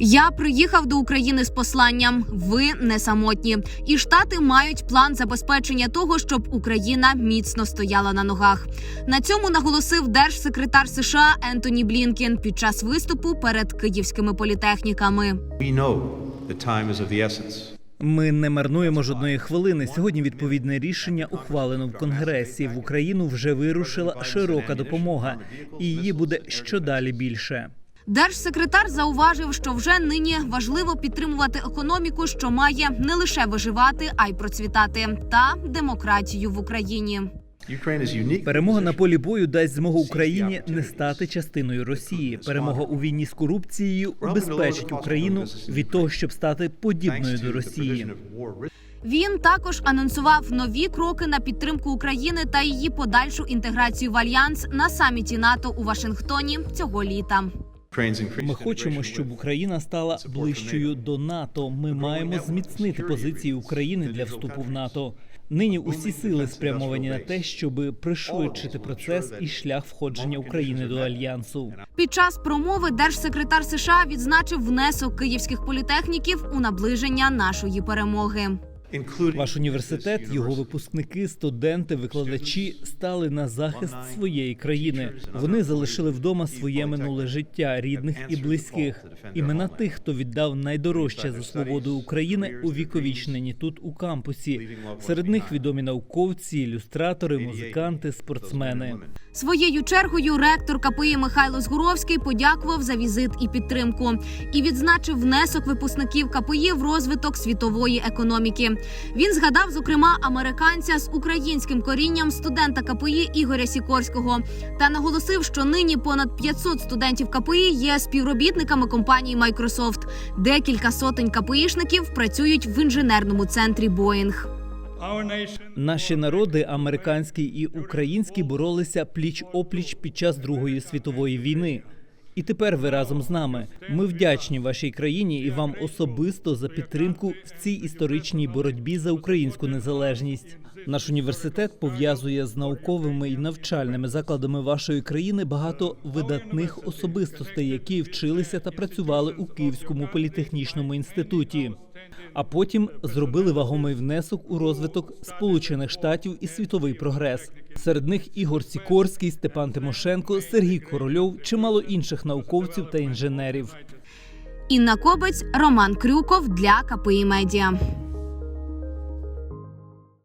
Я приїхав до України з посланням. Ви не самотні, і штати мають план забезпечення того, щоб Україна міцно стояла на ногах. На цьому наголосив держсекретар США Ентоні Блінкен під час виступу перед київськими політехніками. Ми не марнуємо жодної хвилини. Сьогодні відповідне рішення ухвалено в Конгресі. В Україну вже вирушила широка допомога, і її буде щодалі більше. Держсекретар зауважив, що вже нині важливо підтримувати економіку, що має не лише виживати, а й процвітати, та демократію в Україні. Перемога на полі бою дасть змогу Україні не стати частиною Росії. Перемога у війні з корупцією убезпечить Україну від того, щоб стати подібною до Росії. Він також анонсував нові кроки на підтримку України та її подальшу інтеграцію в альянс на саміті НАТО у Вашингтоні цього літа. Ми хочемо, щоб Україна стала ближчою до НАТО. Ми маємо зміцнити позиції України для вступу в НАТО. Нині усі сили спрямовані на те, щоб пришвидшити процес і шлях входження України до альянсу. Під час промови держсекретар США відзначив внесок київських політехніків у наближення нашої перемоги. Ваш університет, його випускники, студенти, викладачі стали на захист своєї країни. Вони залишили вдома своє минуле життя, рідних і близьких. Імена тих, хто віддав найдорожче за свободу України, увіковічнені тут у кампусі. Серед них відомі науковці, ілюстратори, музиканти, спортсмени. Своєю чергою ректор КПІ Михайло Згуровський подякував за візит і підтримку і відзначив внесок випускників КПІ в розвиток світової економіки. Він згадав, зокрема, американця з українським корінням студента КПІ Ігоря Сікорського та наголосив, що нині понад 500 студентів КПІ є співробітниками компанії Microsoft. Декілька сотень КПІшників працюють в інженерному центрі Боїнг. Наші народи, американський і український, боролися пліч опліч під час Другої світової війни. І тепер ви разом з нами. Ми вдячні вашій країні і вам особисто за підтримку в цій історичній боротьбі за українську незалежність. Наш університет пов'язує з науковими і навчальними закладами вашої країни багато видатних особистостей, які вчилися та працювали у Київському політехнічному інституті. А потім зробили вагомий внесок у розвиток Сполучених Штатів і світовий прогрес. Серед них Ігор Сікорський, Степан Тимошенко, Сергій Корольов, чимало інших науковців та інженерів. Інна Кобець, Роман Крюков для КПІ Медіа.